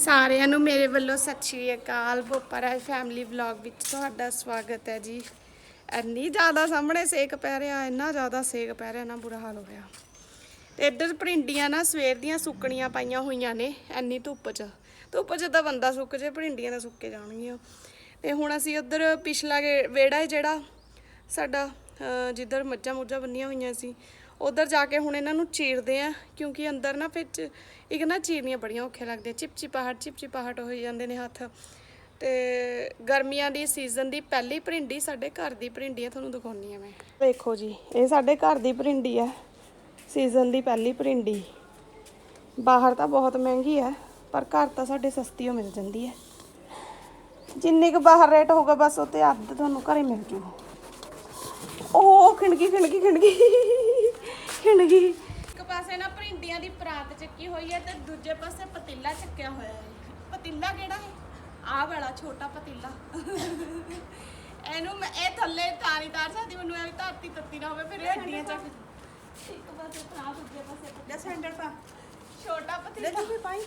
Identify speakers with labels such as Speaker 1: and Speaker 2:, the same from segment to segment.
Speaker 1: ਸਾਰਿਆਂ ਨੂੰ ਮੇਰੇ ਵੱਲੋਂ ਸਤਿ ਸ਼੍ਰੀ ਅਕਾਲ। ਬੋਪਰਾ ਫੈਮਿਲੀ ਵਲੌਗ ਵਿੱਚ ਤੁਹਾਡਾ ਸਵਾਗਤ ਹੈ ਜੀ। ਇੰਨੀ ਜ਼ਿਆਦਾ ਸਾਹਮਣੇ ਸੇਕ ਪੈ ਰਿਹਾ, ਇੰਨਾ ਜ਼ਿਆਦਾ ਸੇਕ ਪੈ ਰਿਹਾ ਨਾ ਬੁਰਾ ਹਾਲ ਹੋ ਗਿਆ ਤੇ ਇੱਧਰ ਭਰਿੰਡੀਆਂ ਨਾ ਸਵੇਰ ਦੀਆਂ ਸੁੱਕਣੀਆਂ ਪਾਈਆਂ ਹੋਈਆਂ ਨੇ, ਇੰਨੀ ਧੁੱਪ 'ਚ। ਧੁੱਪ 'ਚ ਤਾਂ ਬੰਦਾ ਸੁੱਕ ਜੇ ਭਰਿੰਡੀਆਂ ਤਾਂ ਸੁੱਕੇ ਜਾਣਗੀਆਂ। ਤੇ ਹੁਣ ਅਸੀਂ ਉੱਧਰ ਪਿਛਲਾ ਗੇ- ਵਿਹੜਾ ਹੈ ਜਿਹੜਾ, ਸਾਡਾ ਜਿੱਧਰ ਮੱਝਾਂ ਮੁੱਝਾਂ ਬੰਨੀਆਂ ਹੋਈਆਂ ਸੀ, ਉਧਰ ਜਾ ਕੇ ਹੁਣ ਇਹਨਾਂ ਨੂੰ ਚੀਰਦੇ ਆ, ਕਿਉਂਕਿ ਅੰਦਰ ਨਾ ਫਿਰ ਇੱਕ ਨਾ ਚੀਰਨੀਆਂ ਬੜੀਆਂ ਔਖੇ ਲੱਗਦੇ ਚਿਪਚਿਪਾਹਟ ਚਿਪਚਿਪਾਹਟ ਹੋਈ ਜਾਂਦੇ ਨੇ ਹੱਥ। ਤੇ ਗਰਮੀਆਂ ਦੀ ਸੀਜ਼ਨ ਦੀ ਪਹਿਲੀ ਭਰਿੰਡੀ ਸਾਡੇ ਘਰ ਦੀ ਭਰਿੰਡੀ ਆ, ਤੁਹਾਨੂੰ ਦਿਖਾਉਣੀ ਆ ਮੈਂ। ਦੇਖੋ ਜੀ, ਇਹ ਸਾਡੇ ਘਰ ਦੀ ਭਰਿੰਡੀ ਆ ਸੀਜ਼ਨ ਦੀ ਪਹਿਲੀ ਭਰਿੰਡੀ। ਬਾਹਰ ਤਾਂ ਬਹੁਤ ਮਹਿੰਗੀ ਹੈ ਪਰ ਘਰ ਤਾਂ ਸਾਡੇ ਸਸਤੀ ਹੋ ਮਿਲ ਜਾਂਦੀ ਹੈ ਜਿੰਨੇ ਕੁ ਬਾਹਰ ਰੇਟ ਹੋਊਗਾ, ਬਸ ਉਹ ਤੇ ਅੱਧ ਤੁਹਾਨੂੰ ਘਰੇ ਮਿਲ ਜੂ। ਉਹ ਖਿੰਡਗੀ ਖਿੰਡਗੀ ਖਿੰਡਗੀ ਖਿੰਡਗੀ ਪਾਸੇ ਨਾ ਭਰਿੰਡੀਆਂ ਦੀ ਪਰਾਤ ਚੱਕੀ ਹੋਈ ਹੈ ਤੇ ਦੂਜੇ ਪਾਸੇ ਪਤੀਲਾ ਚੱਕਿਆ ਹੋਇਆ ਹੈ। ਪਤੀਲਾ ਕਿਹੜਾ ਹੈ? ਆਹ ਵਾਲਾ ਛੋਟਾ ਪਤੀਲਾ। ਇਹਨੂੰ ਮੈਂ ਇਹ ਥੱਲੇ ਤਾਰੀ ਤਾਰ ਸਕਦੀ ਮੈਨੂੰ ਐਵੇਂ ਧਰਤੀ ਤੱਤੀ ਨਾ ਹੋਵੇ ਫਿਰ ਇਹ ਹੱਡੀਆਂ ਚੱਕ ਇੱਕ ਪਾਸੇ ਪਰਾਤ ਦੂਜੇ ਪਾਸੇ
Speaker 2: ਲੈ ਸੈਂਡਲ ਪਾ।
Speaker 1: ਛੋਟਾ
Speaker 2: ਲੈ
Speaker 1: ਪਤੀਲਾ।
Speaker 2: ਜੀ ਪਾਈ।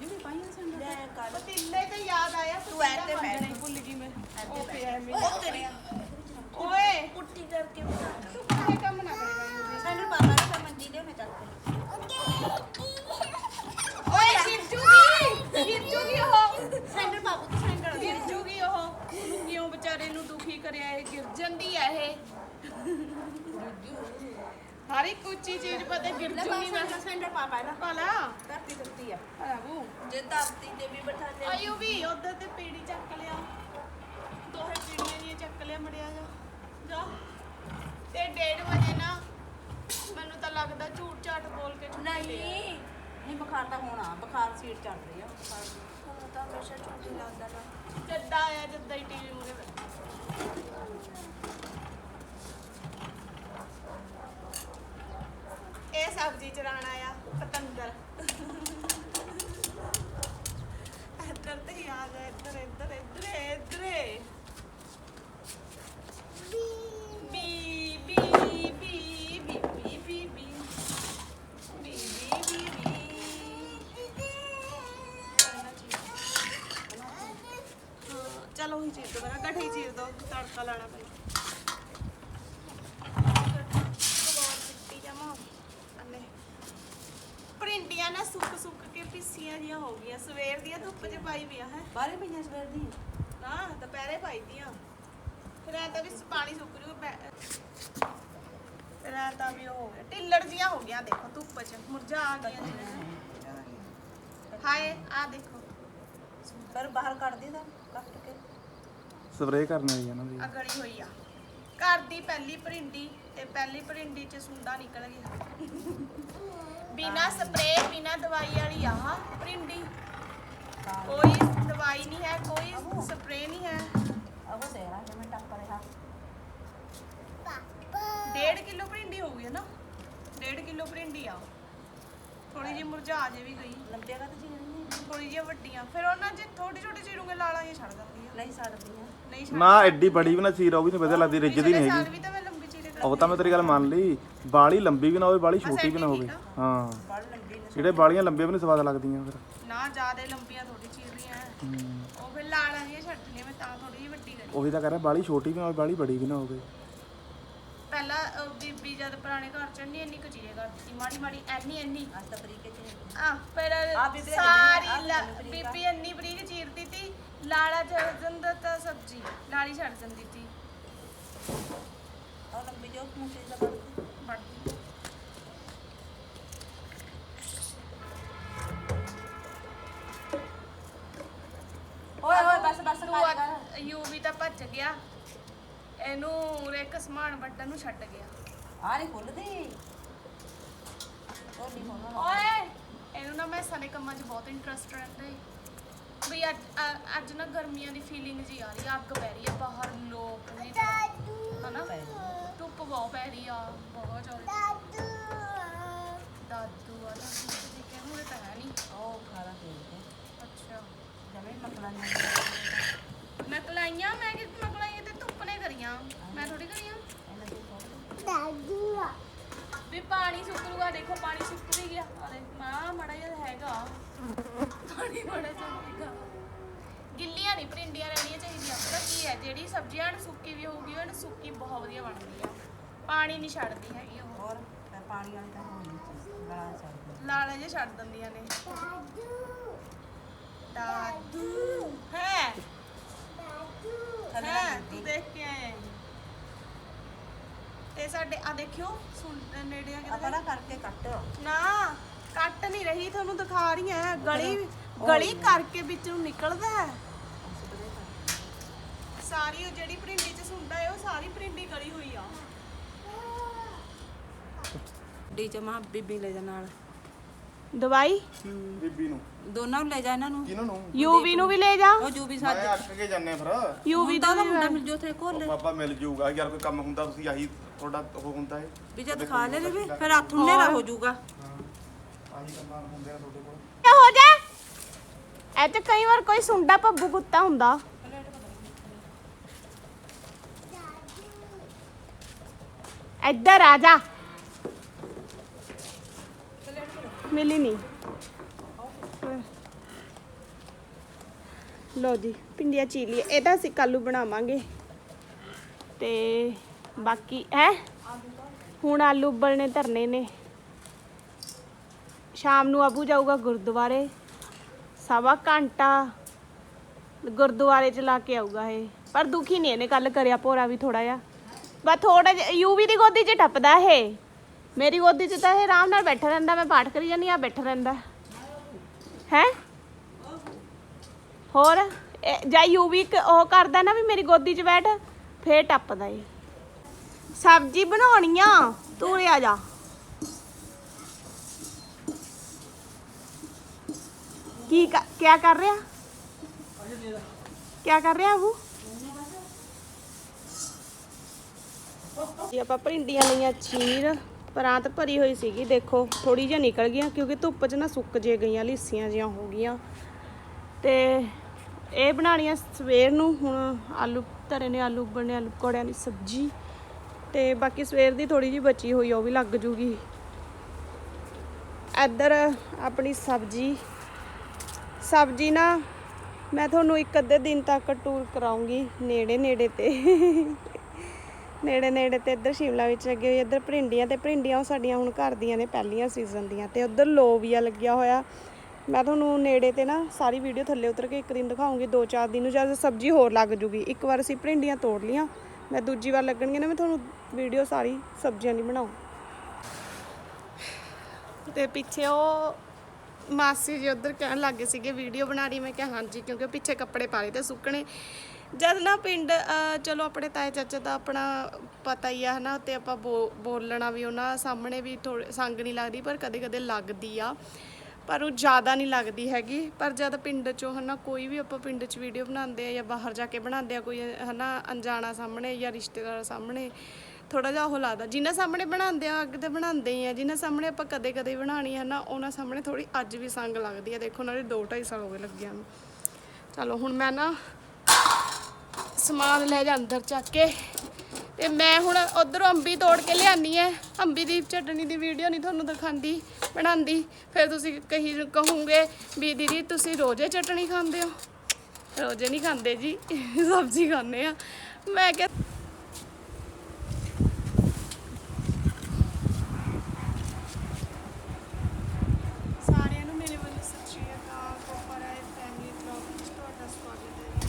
Speaker 2: ਜੀ ਪਾਈ ਸੈਂਡਲ ਲੈ ਕਰ।
Speaker 1: ਪਤੀਲੇ ਤੇ ਯਾਦ ਆਇਆ
Speaker 2: ਤੂੰ ਐ ਤੇ
Speaker 1: ਪਤੀਲਾ
Speaker 2: ਬੈਠ।
Speaker 1: ਹੀ ਭੁੱਲ ਗਈ ਮੈਂ। ਉਹ ਪਿਆ ਮੇਰੇ
Speaker 2: ਉਹ ਤੇਰੀ
Speaker 1: ਓਏ।
Speaker 2: ਪੁੱਟੀ ਕਰਕੇ ਬਣਾ।
Speaker 1: ਤੂੰ ਕਿਹੜੇ ਕੰਮ ਨਾ ਕਰੇਗਾ
Speaker 2: ਸੈਂਡਲ ਪਾ ਤਾਂ ਮੰਜੀ ਦੇ ਮੈਂ ਚੱਕ ਕੇ
Speaker 1: ਓਏ ਗਿਰਜੂਗੀ ਗਿਰਜੂਗੀ ਉਹ
Speaker 2: ਸੈਂਡਲ ਪਾ ਪੁੱਤ ਸੈਂਡਲ
Speaker 1: ਗਿਰਜੂਗੀ ਉਹ ਉਹਨੂੰ ਕਿਉਂ ਵਿਚਾਰੇ ਨੂੰ ਦੁਖੀ ਕਰਿਆ ਇਹ ਗਿਰ ਜਾਂਦੀ ਆ ਇਹ ਹਰ ਇੱਕ ਉੱਚੀ ਚੀਜ਼ ਪਤਾ
Speaker 2: ਲੈ
Speaker 1: ਗਿਰਜੂਗੀ ਮੈਂ
Speaker 2: ਸੈਂਡਲ ਸੈਂਡਲ ਪਾ ਪਹਿਲਾਂ
Speaker 1: ਪਾਲਾ
Speaker 2: ਧਰਤੀ ਧਰਤੀ ਆ
Speaker 1: ਆਬੂ
Speaker 2: ਜੇ ਧਰਤੀ ਤੇ ਵੀ ਬਿਠਾ
Speaker 1: ਆਇਓ ਵੀ ਉਧਰ ਤੇ ਪੀੜੀ ਚੱਕ ਲਿਆ ਦੋਹੇ ਪੀੜੀਆਂ ਦੀਆਂ ਚੱਕ ਲਿਆ ਮੜਿਆ ਜਾ। ਜਾ। ਤੇ ਡੇਢ ਵਜੇ ਲੱਗਦਾ ਝੂਠ ਝਾਟ ਬੋਲ ਕੇ ਛੁੱਟੀ
Speaker 2: ਨਹੀਂ।
Speaker 1: ਦੇ।
Speaker 2: ਨਹੀਂ ਬੁਖਾਰ ਤਾਂ ਹੋਣਾ ਬੁਖਾਰ ਸੀਟ ਚੱਲ ਰਹੀ ਆ। ਬੁਖਾਰ ਦੀ।
Speaker 1: ਤਾਂ ਹਮੇਸ਼ਾ ਝੂਠੀ ਲੱਗਦਾ ਨਾ। ਜੱਦਾ ਆਇਆ ਜੱਦਾ ਹੀ ਟੀਵੀ ਮੂਰੇ ਇਹ ਸਬਜ਼ੀ ਚਰਾਣ ਆਇਆ ਪਤੰਦਰ ਇੱਧਰ ਤੇ ਹੀ ਆ ਇੱਧਰ ਇੱਧਰ ਇੱਧਰ ਇੱਧਰ। ਹਾਂ, ਚਲੋ ਹੁਣ ਚੀਰ ਦੋ ਮੇਰਾ ਗੱਠੇ ਚੀਰ ਦੋ ਤੜਕਾ ਲਾਣਾ ਪਈ ਪ੍ਰਿੰਡੀਆਂ ਨਾ ਸੁੱਕ ਸੁੱਕ ਕੇ ਪਿੱਸੀਆਂ ਜੀਆਂ ਹੋ ਗਈਆਂ ਸਵੇਰ ਦੀਆਂ ਧੁੱਪ 'ਚ ਪਾਈ ਪਿਆ ਹੈ
Speaker 2: ਬਾਰੇ ਪਈਆਂ ਸਵੇਰ ਦੀ
Speaker 1: ਨਾ ਦੁਪਹਿਰੇ ਪਾਈ ਦੀਆਂ ਫਿਰ ਐ ਤਾਂ ਵੀ ਪਾਣੀ ਸੁੱਕ ਜੂ ਫਿਰ ਐ ਤਾਂ ਵੀ ਉਹ ਹੋ ਗਿਆ ਢਿੱਲੜ ਜੀਆਂ ਹੋ ਗਈਆਂ ਦੇਖੋ ਧੁੱਪ 'ਚ ਮੁਰਝਾ ਆ ਗਈਆਂ ਜਿਵੇਂ ਹਾਏ ਆ ਦੇਖੋ
Speaker 2: ਪਰ ਬਾਹਰ ਕੱਢ ਦੇ ਤਾਂ ਕੱਟ ਕੇ
Speaker 3: ਸਪਰੇਅ ਕਰਨ ਵਾਲੀ ਇਹਨਾਂ ਦੀ
Speaker 1: ਆ ਗਲੀ ਹੋਈ ਆ। ਘਰ ਦੀ ਪਹਿਲੀ ਭਰਿੰਡੀ ਤੇ ਪਹਿਲੀ ਭਰਿੰਡੀ 'ਚ ਸੁੰਡਾ ਨਿਕਲ ਗਿਆ। ਬਿਨਾ ਸਪਰੇ ਬਿਨਾ ਦਵਾਈ ਵਾਲੀ ਆ ਭਰਿੰਡੀ ਕੋਈ ਦਵਾਈ ਨਹੀਂ ਹੈ ਕੋਈ ਸਪਰੇ ਨਹੀਂ ਹੈ।
Speaker 2: ਅਬੋ ਸੇਰਾ ਜਿਵੇਂ ਟੱਪ ਰਿਹਾ।
Speaker 1: ਡੇਢ ਕਿਲੋ ਭਰਿੰਡੀ ਹੋ ਗਈ ਹੈ ਨਾ? ਡੇਢ ਕਿਲੋ ਭਰਿੰਡੀ ਆ। ਥੋੜੀ ਜਿਹੀ ਮੁਰਝਾ ਜੇ ਵੀ ਗਈ।
Speaker 2: ਲੰਬਿਆ ਕਾ ਤੇ ਨਹੀਂ
Speaker 1: ਥੋੜੀ ਜਿਹੀ ਵੱਡੀਆਂ। ਫਿਰ ਉਹਨਾਂ ਜੇ ਥੋੜੀ ਛੋਟੀ ਚੀਰੂਗੇ ਲਾਲਾਂ ਇਹ ਛੱਡ ਦਿੰਦੀਆਂ।
Speaker 2: ਨਹੀਂ ਸੜਦੀਆਂ
Speaker 1: ਨਹੀਂ
Speaker 3: ਨਾ ਐਡੀ ਬੜੀ ਵੀ ਨਾ ਚੀਰ ਉਹ ਵੀ ਨਹੀਂ ਵਧੀਆ ਲੱਗਦੀ ਰਿੱਝਦੀ ਨਹੀਂ ਹੈਗੀ
Speaker 1: ਵੀ ਤਾਂ ਮੈਂ ਲੰਬੀ ਚੀਰੇ
Speaker 3: ਉਹ ਤਾਂ ਮੈਂ ਤੇਰੀ ਗੱਲ ਮੰਨ ਲਈ ਬਾਲੀ ਲੰਬੀ ਵੀ ਨਾ ਹੋਵੇ ਬਾਲੀ ਛੋਟੀ ਵੀ ਨਾ ਹੋਵੇ। ਹਾਂ। ਜਿਹੜੇ ਬਾਲੀਆਂ ਲੰਬੀਆਂ ਵੀ ਨਹੀਂ ਸਵਾਦ ਲੱਗਦੀਆਂ ਫਿਰ।
Speaker 1: ਨਾ ਜ਼ਿਆਦਾ ਲੰਬੀਆਂ ਥੋੜੀ ਚੀਰ ਰਹੀਆਂ। ਉਹ ਫਿਰ ਲਾਲਾਂ ਜਿਹੀਆਂ ਛੱਡਣੀਆਂ ਮੈਂ ਤਾਂ ਥੋੜੀ ਜਿਹੀ ਵੱਡੀ ਕਰੀ।
Speaker 3: ਉਹੀ ਤਾਂ ਕਰ ਰਿਹਾ ਬਾਲੀ ਛੋਟੀ ਵੀ ਨਾ ਹੋਵੇ ਬਾਲੀ ਬੜੀ ਵੀ ਨਾ ਹੋਵੇ।
Speaker 1: ਪਹਿਲਾਂ ਅਹ, ਬੀਬੀ ਜਦ ਪੁਰਾਣੇ ਘਰ ਚ ਨਹੀਂ ਇੰਨੀ ਕੁ ਚੀਰੇ ਕਰਦੀ ਸੀ ਮਾੜੀ ਮਾੜੀ ਐਨੀ ਐਨੀ
Speaker 2: ਅੱਜ ਤਾਂ ਬਰੀਕੇ ਚ
Speaker 1: ਆ ਫਿਰ
Speaker 2: ਆ ਬੀਬੀ ਦਾ
Speaker 1: ਸਾਰੀ ਲਾ-
Speaker 2: ਜਿੰਨੀ ਬਰੀਕ ਆ।
Speaker 1: ਬੀਬੀ ਇੰਨੀ ਬਰੀਕ ਚੀਰਦੀ ਤੀ ਲਾਲਾ ਛੱਡ ਜਾਂਦਾ ਤਾਂ ਸਬਜ਼ੀ ਲਾਲੀ ਛੱਡ ਜਾਂਦੀ ਤੀ
Speaker 2: ਉਹ ਲੰਬੀ ਜੋ ਮੁੰਡੇ ਦਾ ਬਣ
Speaker 1: ਬਣਦੀ
Speaker 2: ਓਏ ਓਏ ਬਸ ਬਸ ਕਰ
Speaker 1: ਯੂਵੀ ਤਾਂ ਭੱਜ ਗਿਆ। ਇਹਨੂੰ ਇੱਕ ਸਮਾਨ ਵੱਟਣ ਨੂੰ ਛੱਡ ਗਿਆ।
Speaker 2: ਆ ਨਹੀਂ ਖੁੱਲਦੀ। ਉਹ ਨਹੀਂ ਹੋਣਾ
Speaker 1: ਓਏ ਇਹਨੂੰ ਨਾ ਮੈਂ ਸਨੇ ਕੰਮਾਂ 'ਚ ਬਹੁਤ ਇੰਟਰਸਟ ਰਹਿੰਦਾ ਏ। ਵੀ ਅੱਜ ਅ- ਅੱਜ ਨਾ ਗਰਮੀਆਂ ਦੀ ਫੀਲਿੰਗ ਜੀ ਆ ਰਹੀ ਆ ਅੱਗ ਪੈ ਰਹੀ ਆ ਬਾਹਰ ਲੋਕ ਨੇ ਹਨਾ? ਧੁੱਪ ਬਹੁਤ ਪੈ ਰਹੀ ਆ ਬਹੁਤ ਜ਼ਿਆਦਾ। ਦਾਦੂ। ਤੇ ਦੇਖਿਆ ਮੂਰੇ ਤਾਂ ਹੈ ਨਹੀਂ
Speaker 2: ਉਹ ਖਾਣਾ ਖੇਡਦੇ
Speaker 1: ਅੱਛਾ।
Speaker 2: ਜਮੇ ਮਕਲਾ ਨਹੀਂ
Speaker 1: ਮੈਂ ਕਿ ਨਕਲਾਈਆਂ ਕਰੀਆਂ ਮੈਂ ਥੋੜੀ
Speaker 2: ਦੀ ਫੋਟੋ
Speaker 1: ਵੀ ਪਾਣੀ ਸੁੱਕ ਲੂਗਾ ਦੇਖੋ ਪਾਣੀ ਸੁੱਕ ਵੀ ਗਿਆ। ਅਰੇ ਮਾਂ ਮੜਾ ਜਿਹਾ ਹੈਗਾ। ਬੜਾ ਚੰਗਾ ਗਿੱਲੀਆਂ ਨਹੀਂ ਪਰਿੰਡੀਆਂ ਰਹਿਣੀਆਂ ਚਾਹੀਦੀਆਂ। ਪਤਾ ਕੀ ਹੈ ਜਿਹੜੀ ਸਬਜ਼ੀਆਂ ਨੂੰ ਸੁੱਕੀ ਵੀ ਹੋਊਗੀ ਉਹ ਸੁੱਕੀ ਬਹੁਤ ਵਧੀਆ ਬਣਦੀ ਆ। ਪਾਣੀ ਨਹੀਂ ਛੱਡਦੀ ਹੈਗੀ ਉਹ।
Speaker 2: ਹੋਰ ਪਾਣੀ ਵਾਲੀ ਤਾਂ ਹੋਣੀ ਚਾਹੀਦੀ ਗਲਾ ਚਾਹੀਦਾ
Speaker 1: ਲਾਲੇ ਜੇ ਛੱਡ ਦਿੰਦੀਆਂ ਨੇ। ਦਾਦੂ। ਹੈ।
Speaker 2: ਥੱਲੇ
Speaker 1: ਹੈ
Speaker 2: ਲੱਗ
Speaker 1: ਤੂੰ ਦੇਖ ਕੇ ਆਏ ਤੇ ਸਾਡੇ ਆ ਦੇਖਿਓ ਸੁਣ ਨੇੜੇ ਆ
Speaker 2: ਆ
Speaker 1: ਕਿਤੇ
Speaker 2: ਪਰਾਂ ਕਰਕੇ ਕੱਟ।
Speaker 1: ਨਾ ਕੱਟ ਨਹੀਂ ਰਹੀ ਤੁਹਾਨੂੰ ਦਿਖਾ ਰਹੀ ਐ ਗਲੀ ਗਲੀ ਕਰਕੇ ਵਿੱਚੋਂ ਨਿਕਲਦਾ ਹੈ। ਸਾਰੀ ਉਹ ਜਿਹੜੀ ਪ੍ਰਿੰਡੀ ਚ ਸੁੰਡਾ ਹੈ ਉਹ ਸਾਰੀ ਪ੍ਰਿੰਡੀ ਗਲੀ ਹੋਈ ਆ।
Speaker 2: ਡੀ ਚ ਮਾਂ ਬੀਬੀ ਲੈ ਜਾ ਨਾਲ।
Speaker 1: ਦਵਾਈ?
Speaker 3: ਬੀਬੀ ਨੂੰ।
Speaker 2: ਦੋਨਾਂ ਨੂੰ ਲੈ ਜਾ ਇਹਨਾਂ ਨੂੰ।
Speaker 3: ਕਿਹਨਾਂ ਨੂੰ?
Speaker 1: ਯੂਵੀ ਨੂੰ ਵੀ ਲੈ ਜਾ।
Speaker 2: ਉਹ ਜੂ ਵੀ
Speaker 3: ਮੈਂ
Speaker 2: ਸਾਡੇ
Speaker 3: ਅੱਕ ਕੇ ਜਾਂਦੇ ਫਿਰ।
Speaker 1: ਯੂਵੀ ਦਾ
Speaker 2: ਦਾ ਮੁੰਡਾ ਮਿਲ ਜੋ ਤੇ ਕੋਲ
Speaker 3: ਉਹ ਬਾਬਾ ਮਿਲ ਜੂਗਾ। ਯਾਰ ਕੋਈ ਕੰਮ ਹੁੰਦਾ ਤੁਸੀਂ ਆਹੀ ਤੁਹਾਡਾ ਉਹ ਹੁੰਦਾ ਹੈ
Speaker 2: ਵੀ ਜਦ ਖਾ ਲੈ ਵੀ ਫਿਰ ਹੱਥ ਹਨੇਰਾ ਹੋ ਜਾਊਗਾ
Speaker 3: ਆਹੀ ਕੰਮਾਂ ਹੁੰਦੇ ਆ ਤੁਹਾਡੇ ਕੋਲ।
Speaker 1: ਕਿਆ ਹੋ ਜਾ। ਐ ਤੇ ਕਈ ਵਾਰ ਕੋਈ ਸੁੰਡਾ ਪੱਬੂ ਕੁੱਤਾ ਹੁੰਦਾ। ਇੱਧਰ ਆ ਜਾ। ਮਿਲੀ ਨਹੀਂ ਲੋ ਜੀ ਪਿੰਡੀਆਂ ਚੀਲੀ ਇਹਦਾ ਅਸੀਂ ਕੱਲੂ ਬਣਾਵਾਂਗੇ। ਤੇ ਬਾਕੀ, ਹੈ? ਹੁਣ ਆਲੂ ਉਬਲਣੇ, ਧਰਨੇ ਨੇ। ਸ਼ਾਮ ਨੂੰ ਆਬੂ ਜਾਊਗਾ ਗੁਰਦੁਆਰੇ। ਸਵਾ ਘੰਟਾ ਗੁਰਦੁਆਰੇ ਚ ਲਾ ਕੇ ਆਊਗਾ ਇਹ। ਪਰ ਦੁਖੀ ਨਹੀਂ ਇਹਨੇ ਕੱਲ ਕਰਿਆ ਭੋਰਾ ਵੀ ਥੋੜਾ ਜਿਹਾ। ਬਸ ਥੋੜਾ ਜਿਹਾ ਯੂਵੀ ਦੀ ਗੋਦੀ 'ਚ ਟੱਪਦਾ ਇਹ। ਮੇਰੀ ਗੋਦੀ 'ਚ ਤਾਂ ਇਹ ਆਰਾਮ ਨਾਲ ਬੈਠਾ ਰਹਿੰਦਾ, ਮੈਂ ਪਾਠ ਕਰੀ ਜਾਂਦੀ ਆ ਬੈਠਾ ਰਹਿੰਦਾ। ਹੈ? ਹੋਰ? ਜਾਂ ਯੂਵੀ ਕ- ਉਹ ਕਰਦਾ ਨਾ ਵੀ ਮੇਰੀ ਗੋਦੀ 'ਚ ਬੈਠ, ਫੇਰ ਟੱਪਦਾ ਏ ਸਬਜ਼ੀ ਬਣਾਉਣੀ ਆ, ਤੂੰ ਆ ਜਾ। ਕੀ ਕ- ਕਰ ਰਿਹਾ? ਕਿਆ ਕਰ ਰਿਹਾ ਉਹ ਜੀ, ਆਪਾਂ ਭਿੰਡੀਆਂ ਲਈਆਂ, ਚੀਰ। ਪਰਾਂਤ ਭਰੀ ਹੋਈ ਸੀਗੀ, ਦੇਖੋ ਥੋੜੀ ਜਿਹੀ ਨਿਕਲ ਗਈਆਂ ਕਿਉਂਕਿ ਧੁੱਪ 'ਚ ਨਾ ਸੁੱਕ ਜੇ ਗਈਆਂ, ਲਿੱਸੀਆਂ ਜੀਆਂ ਹੋ ਗਈਆਂ। ਤੇ ਇਹ ਬਣਾਉਣੀਆਂ ਸਵੇਰ ਨੂੰ, ਹੁਣ ਆਲੂ ਧਰੇ ਨੇ, ਆਲੂ ਬਣੇ ਆਲੂ ਪਕੌੜਿਆਂ ਦੀ ਸਬਜ਼ੀ। ਤੇ ਬਾਕੀ ਸਵੇਰ ਦੀ ਥੋੜੀ ਜਿਹੀ ਬਚੀ ਹੋਈ ਉਹ ਵੀ ਲੱਗ ਜੂਗੀ। ਇੱਧਰ ਆਪਣੀ ਸਬਜ਼ੀ। ਸਬਜ਼ੀ ਨਾ ਮੈਂ ਤੁਹਾਨੂੰ ਇੱਕ ਅੱਧੇ ਦਿਨ ਤੱਕ ਟੂਰ ਕਰਾਉਂਗੀ ਨੇੜੇ ਨੇੜੇ ਤੇ। ਨੇੜੇ ਨੇੜੇ ਤੇ ਇੱਧਰ ਸ਼ਿਮਲਾ ਵਿੱਚ ਲੱਗੇ ਹੋਈ ਇੱਧਰ ਭਿੰਡੀਆਂ ਤੇ ਭਿੰਡੀਆਂ ਉਹ ਸਾਡੀਆਂ ਹੁਣ ਘਰ ਦੀਆਂ ਨੇ ਪਹਿਲੀਆਂ ਸੀਜ਼ਨ ਦੀਆਂ ਤੇ ਉੱਧਰ ਲੋਬੀਆ ਲੱਗਿਆ ਹੋਇਆ। ਮੈਂ ਤੁਹਾਨੂੰ ਨੇੜੇ ਤੇ ਨਾ ਸਾਰੀ ਵੀਡੀਓ ਥੱਲੇ ਉਤਰ ਕੇ ਇੱਕ ਦਿਨ ਦਿਖਾਉਂਗੀ, ਦੋ ਚਾਰ ਦਿਨ ਨੂੰ ਜਦ ਸਬਜ਼ੀ ਹੋਰ ਲੱਗ ਜੂਗੀ। ਇੱਕ ਵਾਰ ਅਸੀਂ ਭਿੰਡੀਆਂ ਤੋੜ ਲੀਆਂ ਮੈਂ ਦੂਜੀ ਵਾਰ ਲੱਗਣਗੀਆਂ ਨਾ, ਮੈਂ ਤੁਹਾਨੂੰ ਵੀਡੀਓ ਸਾਰੀ ਸਬਜ਼ੀਆਂ ਦੀ ਬਣਾਉਂ। ਤੇ ਪਿੱਛੇ ਉਹ ਮਾਸੀ ਜੀ ਉਧਰ ਕਹਿਣ ਲੱਗੇ ਸੀਗੇ, ਵੀਡੀਓ ਬਣਾ ਰਹੀ? ਮੈਂ ਕਿਹਾ, ਹਾਂਜੀ, ਕਿਉਂਕਿ ਪਿੱਛੇ ਕੱਪੜੇ ਪਾ ਲਏ ਤੇ ਸੁੱਕਣੇ। ਜਦ ਨਾ ਪਿੰਡ ਅਹ, ਚਲੋ ਆਪਣੇ ਤਾਏ ਚਾਚੇ ਦਾ ਆਪਣਾ ਪਤਾ ਹੀ ਆ ਹਨਾ ਤੇ ਆਪਾਂ ਬੋ- ਬੋਲਣਾ ਵੀ ਉਹਨਾਂ ਸਾਹਮਣੇ ਵੀ ਥੋੜੀ ਸੰਗ ਨਹੀਂ ਲੱਗਦੀ ਪਰ ਕਦੇ ਕਦੇ ਲੱਗਦੀ ਆ। ਪਰ ਉਹ ਜ਼ਿਆਦਾ ਨਹੀਂ ਲੱਗਦੀ ਹੈਗੀ। ਪਰ ਜਦ ਪਿੰਡ ਚੋਂ ਹਨਾ ਕੋਈ ਵੀ ਆਪਾਂ ਪਿੰਡ 'ਚ ਵੀਡੀਓ ਬਣਾਉਂਦੇ ਆ ਜਾਂ ਬਾਹਰ ਜਾ ਕੇ ਬਣਾਉਂਦੇ ਆ ਕੋਈ ਹਨਾ ਅਣਜਾਣਾ ਸਾਹਮਣੇ ਜਾਂ ਰਿਸ਼ਤੇਦਾਰ ਸਾਹਮਣੇ ਥੋੜਾ ਜਿਹਾ ਉਹ ਲੱਗਦਾ। ਜਿਨ੍ਹਾਂ ਸਾਹਮਣੇ ਬਣਾਉਂਦੇ ਆ ਅੱਗੇ ਤੇ ਬਣਾਉਂਦੇ ਹੀ ਆ। ਜਿਨ੍ਹਾਂ ਸਾਹਮਣੇ ਆਪਾਂ ਕਦੇ ਕਦੇ ਬਣਾਣੀ ਹੈ ਨਾ ਉਹਨਾਂ ਸਾਹਮਣੇ ਥੋੜੀ ਅੱਜ ਵੀ ਸੰਗ ਲੱਗਦੀ ਆ। ਦੇਖੋ ਨਾਲੇ 2 2.5 ਸਾਲ ਹੋ ਗਏ ਲੱਗਿਆ ਨੂੰ। ਚਲੋ ਹੁਣ ਮੈਂ ਨਾ ਸਮਾਨ ਲੈ ਜਾ ਅੰਦਰ ਚੱਕ ਕੇ। ਤੇ ਮੈਂ ਹੁਣ ਉਧਰੋਂ ਅੰਬੀ ਤੋੜ ਕੇ ਲਿਆਨੀ ਐ। ਅੰਬੀ ਦੀ ਚਟਣੀ ਦੀ ਵੀਡੀਓ ਨਹੀਂ ਤੁਹਾਨੂੰ ਦਿਖਾਉਂਦੀ ਬਣਾਉਂਦੀ ਫਿਰ ਤੁਸੀਂ ਕਹੀ ਕਹੋਗੇ ਵੀ ਦੀਦੀ ਤੁਸੀਂ ਰੋਜ਼ੇ ਚਟਣੀ ਖਾਂਦੇ ਹੋ? ਰੋਜ਼ੇ ਨਹੀਂ ਖਾਂਦੇ ਜੀ, ਸਬਜ਼ੀ ਖਾਂਦੇ ਆ। ਮੈਂ ਕਿਹਾ ਸਾਰਿਆਂ ਨੂੰ ਮੇਰੇ ਵੱਲੋਂ ਸਤਿ ਸ਼੍ਰੀ ਅਕਾਲ ਕੋਪਰ ਹੈ ਫੈਮਿਲੀ ਵਲੌਗ ਵਿੱਚ ਤੁਹਾਡਾ ਸਵਾਗਤ ਹੈ ਜੀ।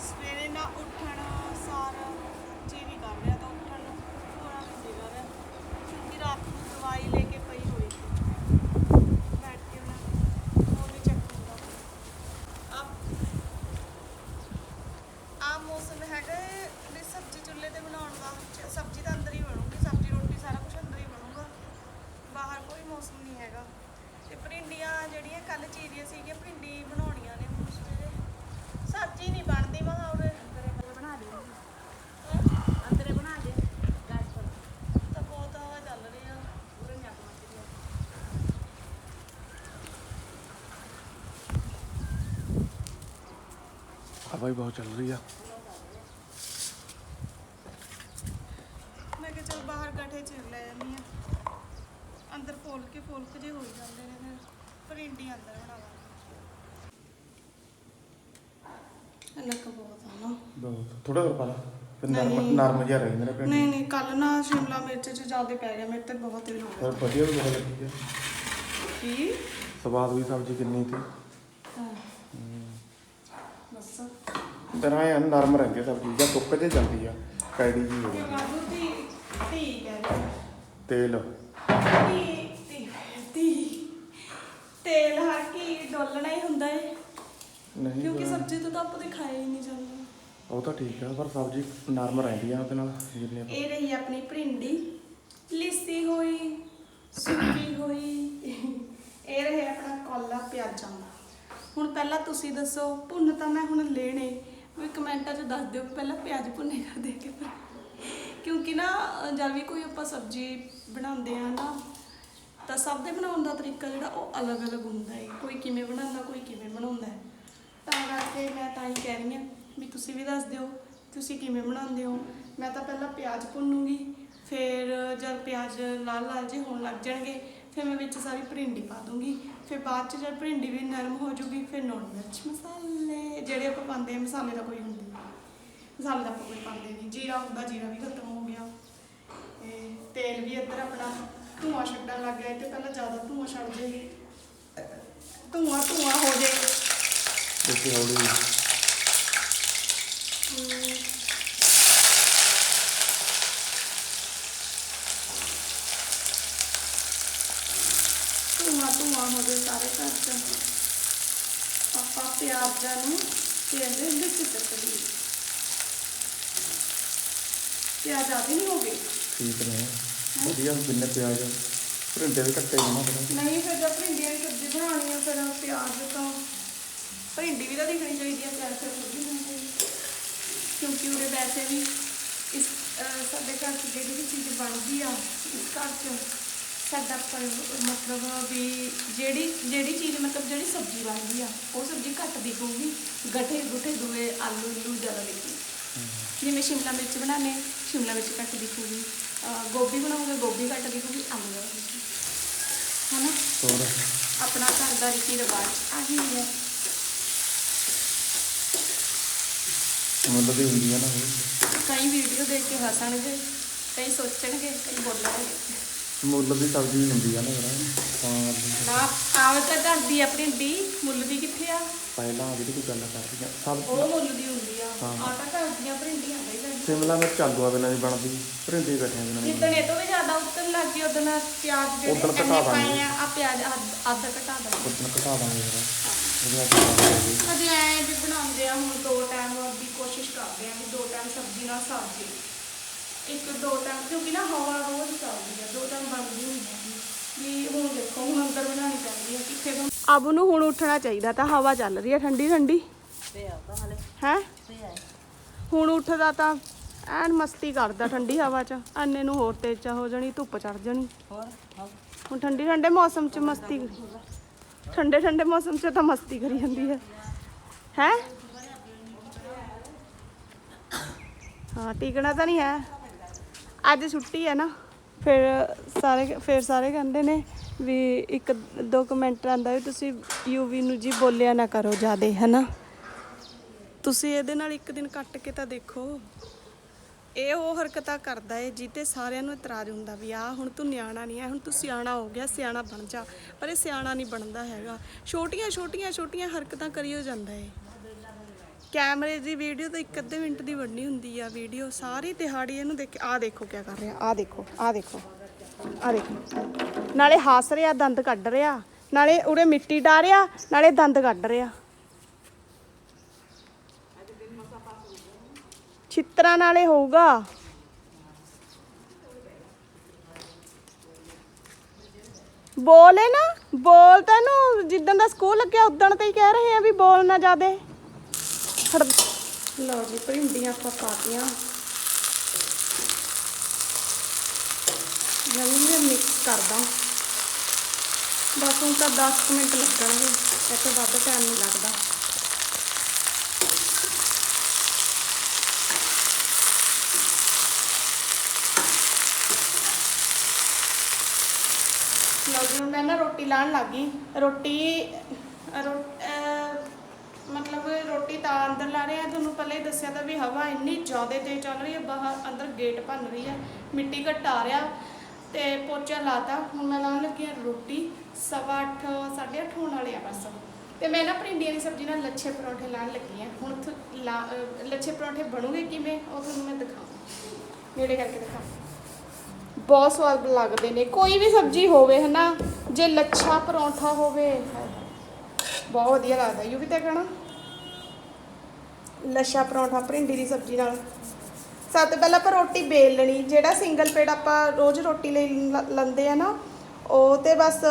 Speaker 1: ਸਵੇਰੇ ਨਾ ਉੱਠਣ ਸਾਰ ਜੀ ਨਹੀਂ ਕਰ ਰਿਹਾ ਤਾਂ ਉੱਠਣ ਨੂੰ ਥੋੜਾ ਵੀ ਨਹੀਂ ਕਰ ਰਿਹਾ ਕਿਉਂਕਿ ਰਾਤ ਨੂੰ ਦਵਾਈ ਲੈ ਕੇ ਪਈ ਹੋਈ ਸੀ ਬੈਠ ਕੇ ਨਾ ਉਹ ਵੀ ਚੈੱਕ ਹੁੰਦਾ ਅਬ ਆ ਮੌਸਮ ਹੈਗਾ ਹੈ ਵੀ ਸਬਜ਼ੀ ਚੁੱਲ੍ਹੇ ਤੇ ਬਣਾਉਣ ਦਾ ਚ- ਸਬਜ਼ੀ ਤਾਂ ਅੰਦਰ ਹੀ ਬਣੂਗੀ ਸਬਜ਼ੀ ਰੋਟੀ ਸਾਰਾ ਕੁਝ ਅੰਦਰ ਹੀ ਬਣੂਗਾ ਬਾਹਰ ਕੋਈ ਮੌਸਮ ਨਹੀਂ ਹੈਗਾ ਤੇ ਭਿੰਡੀਆਂ ਜਿਹੜੀਆਂ ਕੱਲ ਚੀਰੀਆਂ ਸੀਗੀਆਂ ਭਿੰਡੀ ਬਣਾਉਣੀਆਂ ਨੇ ਹੁਣ ਸਵੇਰੇ ਸਬਜ਼ੀ ਨਹੀਂ ਬਣਦੀ ਮੈਂ ਕਿਹਾ ਉਰੇ
Speaker 2: ਬਣਾ ਦੇ
Speaker 1: ਹੈਂ?
Speaker 2: ਅੰਦਰੇ ਬਣਾ ਦੇ ਗੈਸ ਪਰ
Speaker 1: ਤਾਂ ਬਹੁਤ ਹਵਾ ਚੱਲ ਰਹੀ ਆ
Speaker 2: ਪੂਰੇ ਨੱਕ ਮੱਚ ਗਿਆ
Speaker 3: ਹਵਾ ਹੀ ਬਹੁਤ ਚੱਲ ਰਹੀ ਆ।
Speaker 1: ਮੈਂ ਕਿਹਾ ਚਲ ਬਾਹਰ ਗੱਠੇ ਚਿਰ ਲੈ ਜਾਂਦੀ ਆ। ਅੰਦਰ ਫੋਲਕ ਕੇ ਫੋਲਕ ਜੇ ਹੋਈ ਜਾਂਦੇ ਨੇ ਫਿਰ। ਪਰਿੰਡੀ ਅੰਦਰ ਬਣਾਵਾਂਗੇ ਨੱਕ ਬਹੁਤ ਆ ਨਾ।
Speaker 3: ਬਹੁਤ। ਥੋੜਾ ਹੋਰ ਪਾ ਲਾ। ਫਿਰ
Speaker 1: ਨਹੀਂ।
Speaker 3: ਨਰਮ ਨਰਮ ਜਿਹਾ ਰਹਿ ਜਾਂਦਾ ਪਿੰਡ
Speaker 1: ਨਹੀਂ ਨਹੀਂ ਕੱਲ ਨਾ ਸ਼ਿਮਲਾ ਮਿਰਚ ਚ ਜ਼ਿਆਦਾ ਪੈ ਗਿਆ। ਮੇਰੇ ਤੇ ਬਹੁਤ ਹੀ ਹੋ
Speaker 3: ਪਰ ਵਧੀਆ ਵੀ ਬਹੁਤ ਲੱਗੀ ਆ।
Speaker 1: ਕੀ?
Speaker 3: ਸਵਾਦ ਵੀ ਸਬਜ਼ੀ ਕਿੰਨੀ ਸੀ।
Speaker 1: ਹਾਂ। ਬਸ
Speaker 3: ਤੇਰਾ ਐ ਨਰਮ ਰਹਿੰਦੀ ਆ ਸਬਜ਼ੀ ਜਾਂ ਟੁੱਕ ਜੇ ਜਾਂਦੀ ਆ ਕੈੜੀ ਜੀ ਹੋ
Speaker 1: ਵਾਧੂ
Speaker 3: ਤੇਲ।
Speaker 1: ਤੇਲ ਹਰ ਕੀ ਡੋਲਣਾ ਹੀ ਹੁੰਦਾ ਏ।
Speaker 3: ਨਹੀਂ
Speaker 1: ਕਿਉਂਕਿ ਸਬਜ਼ੀ ਤੋਂ ਤਾਂ ਆਪਾਂ ਤੇ ਖਾਇਆ ਹੀ ਨਹੀਂ ਜਾਂਦਾ।
Speaker 3: ਉਹ ਤਾਂ ਠੀਕ ਆ ਪਰ ਸਬਜ਼ੀ ਨਰਮ ਰਹਿੰਦੀ ਆ ਉਹਦੇ ਨਾਲ ਜਿੰਨੇ ਆਪਾਂ-
Speaker 1: ਇਹ ਰਹੀ ਆਪਣੀ ਭਰਿੰਡੀ ਲਿੱਸੀ ਹੋਈ ਸੁੱਕੀ ਹੋਈ। ਇਹ ਰਹੇ ਆਪਣਾ ਕੋਲਾ ਪਿਆਜ਼ਾਂ ਦਾ। ਹੁਣ ਪਹਿਲਾਂ ਤੁਸੀਂ ਦੱਸੋ ਭੁੰਨ ਤਾਂ ਮੈਂ ਹੁਣ ਲੈਣੇ। ਵੀ ਕਮੈਂਟਾਂ 'ਚ ਦੱਸ ਦਿਓ, ਪਹਿਲਾਂ ਪਿਆਜ਼ ਭੁੰਨੇ ਕਰ ਦੇ ਕੇ ਕਿਉਂਕਿ ਨਾ, ਜਦ ਵੀ ਕੋਈ ਆਪਾਂ ਸਬਜ਼ੀ ਬਣਾਉਂਦੇ ਆ ਨਾ, ਤਾਂ ਸਭ ਦੇ ਬਣਾਉਣ ਦਾ ਤਰੀਕਾ ਜਿਹੜਾ ਉਹ ਅਲੱਗ-ਅਲੱਗ ਹੁੰਦਾ ਹੈ ਕੋਈ ਕਿਵੇਂ ਬਣਾਉਂਦਾ, ਕੋਈ ਕਿਵੇਂ ਬਣਾਉਂਦਾ। ਹੈ ਤਾਂ ਕਰਕੇ ਮੈਂ ਤਾਂ ਹੀ ਕਹਿ ਰਹੀ ਹਾਂ ਵੀ ਤੁਸੀਂ ਵੀ ਦੱਸ ਦਿਓ, ਤੁਸੀਂ ਕਿਵੇਂ ਬਣਾਉਂਦੇ ਹੋ। ਮੈਂ ਤਾਂ ਪਹਿਲਾਂ ਪਿਆਜ਼ ਭੁੰਨੂਗੀ, ਫਿਰ ਜਦ ਪਿਆਜ਼ ਲਾਲ ਲਾਲ ਜੇ ਹੋਣ ਲੱਗ ਜਾਣਗੇ, ਫਿਰ ਮੈਂ ਵਿੱਚ ਸਾਰੀ ਭਰਿੰਡੀ ਪਾ ਦੂੰਗੀ। ਫਿਰ ਬਾਅਦ ਚ ਜਦ ਭਰਿੰਡੀ ਵੀ ਨਰਮ ਹੋ ਜੂਗੀ ਫਿਰ ਨੋਨ ਮਿਰਚ ਮਸਾਲੇ ਜਿਹੜੇ ਆਪਾਂ ਪਾਉਂਦੇ ਆ ਮਸਾਲੇ ਦਾ ਕੋਈ ਹੁੰਦਾ ਨਹੀਂ। ਮਸਾਲੇ ਦਾ ਆਪਾਂ ਕੋਈ ਪਾਉਂਦੇ ਨਹੀਂ। ਜੀਰਾ ਹੁੰਦਾ ਜੀਰਾ ਵੀ ਖਤਮ ਹੋ ਗਿਆ। ਤੇ ਤੇਲ ਵੀ ਇੱਧਰ ਆਪਣਾ ਧੂਆਂ ਛੱਡਣ ਲੱਗ ਗਿਆ ਤੇ ਪਹਿਲਾਂ ਜ਼ਿਆਦਾ ਧੂਆਂ ਛੱਡ ਜੇ ਧੂਆਂ ਧੂਆਂ ਹੋ ਜੇ
Speaker 3: ਇੱਥੇ ਹੌਲੀ।
Speaker 1: ਧੂਆਂ ਧੂਆਂ ਹੋ ਜੇ ਸਾਰੇ ਘਰ ਚ। ਆਪਾਂ ਪਿਆਜ਼ਾਂ ਨੂੰ ਤੇਲ ਦੇ ਵਿੱਚ ਤੱਕਦੀ ਪਿਆਜ਼ ਆਦੇ ਨਹੀਂ ਹੋ ਗਏ
Speaker 3: ਠੀਕ ਨੇ। ਵਧੀਆ ਜਿੰਨੇ ਪਿਆਜ਼ ਭਰਿੰਡੇ ਵੀ ਕੱਟੇ ਜਾਣਾ ਫਿਰ।
Speaker 1: ਨਹੀਂ ਫਿਰ ਜਦ ਭਿੰਡੀਆਂ ਦੀ ਸਬਜ਼ੀ ਬਣਾਉਣੀ ਆ ਫਿਰ ਪਿਆਜ਼ ਤਾਂ ਭਿੰਡੀ ਵੀ ਤਾਂ ਦਿਖਣੀ ਚਾਹੀਦੀ ਆ ਪਿਆਜ਼ ਫਿਰ ਸਬਜ਼ੀ ਚਾਹੀਦੀ ਕਿਉਂਕਿ ਉਹਦੇ ਵੈਸੇ ਵੀ ਇਸ ਸਾਡੇ ਘਰ 'ਚ ਜਿਹੜੀ ਵੀ ਚੀਜ਼ ਬਣਦੀ ਆ ਇਸ ਘਰ 'ਚ ਸਾਡਾ ਪਰ ਮਤਲਬ ਵੀ ਜਿਹੜੀ ਜਿਹੜੀ ਚੀਜ਼ ਮਤਲਬ ਜਿਹੜੀ ਸਬਜ਼ੀ ਬਣਦੀ ਆ ਉਹ ਸਬਜ਼ੀ ਘੱਟ ਦਿਖੂਗੀ ਗੱਠੇ ਗੁੱਠੇ ਦੂਏ ਆਲੂ ਲੂ ਜ਼ਿਆਦਾ ਦਿਖੂ ਜਿਵੇਂ ਸ਼ਿਮਲਾ ਮਿਰਚ ਬਣਾਉਂਦੇ ਸ਼ਿਮਲਾ ਮਿਰਚ ਘੱਟ ਦਿਖੂਗੀ ਅਹ ਗੋਭੀ ਬਣਾਉਂਗੇ ਗੋਭੀ ਘੱਟ ਦਿਖੂਗੀ ਆਲੂ ਜ਼ਿਆਦਾ ਦਿਖੂਗੀ ਹਨਾ
Speaker 3: ਹੋਰ
Speaker 1: ਆਪਣਾ ਘਰ ਦਾ ਰੀਤੀ ਰਿਵਾਜ ਆਹੀ ਹੈ
Speaker 3: ਮੁੱਲ ਦੀ ਹੁੰਦੀ ਆ ਨਾ ਉਹ
Speaker 1: ਕਈ ਵੀਡੀਓ ਦੇਖ ਕੇ ਹੱਸਣਗੇ ਕਈ ਸੋਚਣਗੇ ਕਈ ਬੋਲਣਗੇ
Speaker 3: ਮੁੱਲ ਦੀ ਸਬਜ਼ੀ ਵੀ ਹੁੰਦੀ ਆ ਨਾ ਫਿਰ ਤਾਂ
Speaker 1: ਨਾ ਆਵੇ ਤਾਂ ਘਰਦੀ ਆਪਣੀ ਡੀ ਮੁੱਲ ਦੀ ਕਿੱਥੇ ਆ?
Speaker 3: ਪਹਿਲਾਂ ਜਿਹੜੀ ਕੋਈ ਗੱਲ ਕਰਦੀ ਆ। ਸਭ
Speaker 1: ਉਹ ਮੁੱਲ ਦੀ ਹੁੰਦੀ ਆ।
Speaker 3: ਹਾਂ।
Speaker 1: ਆਟਾ ਘਰ ਦੀਆਂ ਭਰਿੰਡੀਆਂ ਬਈ ਸਾਡੀ
Speaker 3: ਸ਼ਿਮਲਾ ਮਿਰਚ ਆਲੂਆਂ ਬਿਨਾਂ ਨਹੀਂ ਬਣਦੀ। ਭਰਿੰਡੇ ਇਕੱਠਿਆਂ ਬਿਨਾਂ ਨਹੀਂ
Speaker 1: ਜਿੱਦਣ ਇਹ ਤੋਂ ਵੀ ਜ਼ਿਆਦਾ ਉੱਤਰ ਲੱਗ ਗਈ ਉਦੋਂ ਪਿਆਜ਼ ਜਿਹੜੇ
Speaker 3: ਉੱਦਣ ਘਟਾ
Speaker 1: ਇੰਨੇ
Speaker 3: ਦਾਂਗੇ।
Speaker 1: ਪਾਏ ਆ ਆ ਪਿਆਜ਼ ਅੱਧ ਅੱਧ ਘਟਾ ਦਾਂਗੇ।
Speaker 3: ਕੁੱਟਣ ਘਟਾ ਦਾਂਗੇ ਫਿਰ ਉਹਦੇ ਨਾਲ ਕੀ ਬਣਾਉਂਦੇ
Speaker 1: ਕਦੇ ਐ ਵੀ ਬਣਾਉਂਦੇ ਆ ਹੁਣ ਦੋ ਟਾਈਮ ਦੀ ਕੋਸ਼ਿਸ਼ ਕਰਦੇ ਆ ਕਿ ਦੋ ਟਾਈਮ ਸਬਜ਼ੀ ਨਾਲ ਸਬਜ਼ੀ। ਇੱਕ ਦੋ ਟਾਈਮ ਕਿਉਂਕਿ ਨਾ ਹਵਾ ਰੋਜ਼ ਚੱਲਦੀ ਆ ਦੋ ਟਾਈਮ ਬਣਦੀ ਨਹੀਂ ਹੈਗੀ ਵੀ ਹੁਣ ਦੇਖੋ ਹੁਣ ਅੰਦਰ ਬਣਾਉਣੀ ਚਾਹੀਦੀ ਆ ਕਿੱਥੇ ਤੋਂ ਅਬ ਨੂੰ ਹੁਣ ਉੱਠਣਾ ਚਾਹੀਦਾ ਤਾਂ ਹਵਾ ਚੱਲ ਰਹੀ ਆ ਠੰਡੀ ਠੰਡੀ। ਹੈ? ਹੁਣ ਉੱਠਦਾ ਤਾਂ ਐਨ ਮਸਤੀ ਕਰਦਾ ਠੰਡੀ ਹਵਾ 'ਚ ਅੰਨੇ ਨੂੰ ਹੋਰ ਤੇਜ਼ ਚਾ ਹੋ ਜਾਣੀ ਧੁੱਪ ਚੜ ਜਾਣੀ। ਹੁਣ ਠੰਡੀ ਠੰਡੇ ਮੌਸਮ 'ਚ ਮਸਤੀ ਠੰਡੇ ਠੰਡੇ ਮੌਸਮ 'ਚ ਤਾਂ ਮਸਤੀ ਕਰੀ ਜਾਂਦੀ ਹੈ ਹੈ? ਹਾਂ ਟਿਕਣਾ ਤਾਂ ਨਹੀਂ ਹੈ। ਅੱਜ ਛੁੱਟੀ ਹੈ ਨਾ, ਫਿਰ ਸਾਰੇ ਫਿਰ ਸਾਰੇ ਕਹਿੰਦੇ ਨੇ ਵੀ ਇੱਕ ਦੋ ਕਮੈਂਟ ਆਂਦਾ ਵੀ ਤੁਸੀਂ ਯੂਵੀ ਨੂੰ ਜੀ ਬੋਲਿਆ ਨਾ ਕਰੋ ਜਿਆਦੇ, ਹੈਨਾ? ਤੁਸੀਂ ਇਹਦੇ ਨਾਲ ਇੱਕ ਦਿਨ ਕੱਟ ਕੇ ਤਾਂ ਦੇਖੋ। ਇਹ ਉਹ ਹਰਕਤਾਂ ਕਰਦਾ ਏ ਜਿੱਤੇ ਸਾਰਿਆਂ ਨੂੰ ਇਤਰਾਜ਼ ਹੁੰਦਾ ਵੀ ਆ ਹੁਣ ਤੂੰ ਨਿਆਣਾ ਨਹੀਂ ਹੈ, ਹੁਣ ਤੂੰ ਸਿਆਣਾ ਹੋ ਗਿਆ, ਸਿਆਣਾ ਬਣ ਜਾ। ਪਰ ਇਹ ਸਿਆਣਾ ਨਹੀਂ ਬਣਦਾ ਹੈਗਾ। ਛੋਟੀਆਂ ਛੋਟੀਆਂ ਛੋਟੀਆਂ ਹਰਕਤਾਂ ਕਰੀਓ ਜਾਂਦਾ ਏ। ਕੈਮਰੇ ਦੀ ਵੀਡੀਓ ਤਾਂ ਇੱਕ ਅੱਧੇ ਮਿੰਟ ਦੀ ਬਣਨੀ ਹੁੰਦੀ ਆ ਵੀਡੀਓ, ਸਾਰੀ ਦਿਹਾੜੀ ਇਹਨੂੰ ਦੇਖ ਆ ਦੇਖੋ ਕੀ ਕਰ ਰਿਹਾ ਆ ਦੇਖੋ ਆ ਦੇਖੋ ਆ ਦੇਖੋ। ਨਾਲੇ ਹੱਸ ਰਿਹਾ, ਦੰਦ ਕੱਢ ਰਿਹਾ, ਨਾਲੇ ਉਰੇ ਮਿੱਟੀ ਡਾਹ ਰਿਹਾ, ਨਾਲੇ ਦੰਦ ਕੱਢ ਰਿਹਾ। ਛਿੱਤਰਾਂ ਨਾਲੇ ਹੋਊਗਾ। ਬੋਲੇ ਨਾ, ਬੋਲ ਤੈਨੂੰ ਜਿੱਦਾਂ ਦਾ ਸਕੂਲ ਲੱਗਿਆ ਉਦੋਂ ਤੇ ਹੀ ਕਹਿ ਰਹੇ ਆ ਵੀ ਬੋਲ ਨਾ ਜਾਦੇ ਲਓ ਜੀ, ਭਿੰਡੀਆਂ ਆਪਾਂ ਪਾਤੀਆਂ ਜਲਦੀ ਮਿਕਸ ਕਰਦਾ। ਬਸ ਹੁਣ ਤਾਂ 10 ਕੁ ਮਿੰਟ ਲੱਗਣਗੇ ਇਹ ਤੋਂ ਵੱਧ ਟਾਈਮ ਨਹੀਂ ਲੱਗਦਾ। ਜਿਵੇਂ ਮੈਂ ਨਾ ਰੋਟੀ ਲਾਣ ਲੱਗੀ ਰੋਟੀ ਰੋ- ਅਹ ਮਤਲਬ ਰੋਟੀ ਤਾਂ ਅੰਦਰ ਲਾ ਰਹੇ ਆ ਤੁਹਾਨੂੰ ਪਹਿਲੇ ਹੀ ਦੱਸਿਆ ਤਾਂ ਵੀ ਹਵਾ ਇੰਨੀ ਜ਼ਿਆਦਾ ਤੇਜ਼ ਚੱਲ ਰਹੀ ਹੈ, ਬਾਹਰ ਅੰਦਰ ਗੇਟ ਭੰਨ ਰਹੀ ਹੈ, ਮਿੱਟੀ ਘਟਾ ਰਿਹਾ ਤੇ ਪੋਚਾ ਲਾਤਾ। ਹੁਣ ਮੈਂ ਲਾਉਣ ਲੱਗੀ ਹਾਂ ਰੋਟੀ, ਸਵਾ ਅੱਠ, ਸਾਢੇ ਅੱਠ ਹੋਣ ਵਾਲੇ ਆ ਬਸ। ਤੇ ਮੈਂ ਨਾ ਭਿੰਡੀਆਂ ਦੀ ਸਬਜ਼ੀ ਨਾਲ ਲੱਛੇ ਪਰੌਂਠੇ ਲਾਣ ਲੱਗੀ ਆ ਹੁਣ ਲਾ- ਲੱਛੇ ਪਰੌਂਠੇ ਬਣੂਗੇ ਕਿਵੇਂ, ਉਹ ਤੁਹਾਨੂੰ ਮੈਂ ਦਿਖਾਵਾਂ। ਨੇੜੇ ਕਰਕੇ ਦਿਖਾਵਾਂ ਬਹੁਤ ਸਵਾਦ ਲੱਗਦੇ ਨੇ। ਕੋਈ ਵੀ ਸਬਜ਼ੀ ਹੋਵੇ, ਹਨਾ, ਜੇ ਲੱਛਾ ਪਰੌਂਠਾ ਹੋਵੇ ਬਹੁਤ ਵਧੀਆ ਲੱਗਦਾ। ਯੂ ਵੀ ਤਾਂ ਕਹਣਾ ਲੱਛਾ ਪਰੌਂਠਾ, ਭਿੰਡੀ ਦੀ ਸਬਜ਼ੀ ਨਾਲ। ਸਭ ਤੋਂ ਪਹਿਲਾਂ ਆਪਾਂ ਰੋਟੀ ਵੇਲ ਲੈਣੀ। ਜਿਹੜਾ ਸਿੰਗਲ ਪੇੜ ਆਪਾਂ ਰੋਜ਼ ਰੋਟੀ ਲਈ ਲ- ਲੈਂਦੇ ਆ ਨਾ, ਉਹ ਤੇ ਬਸ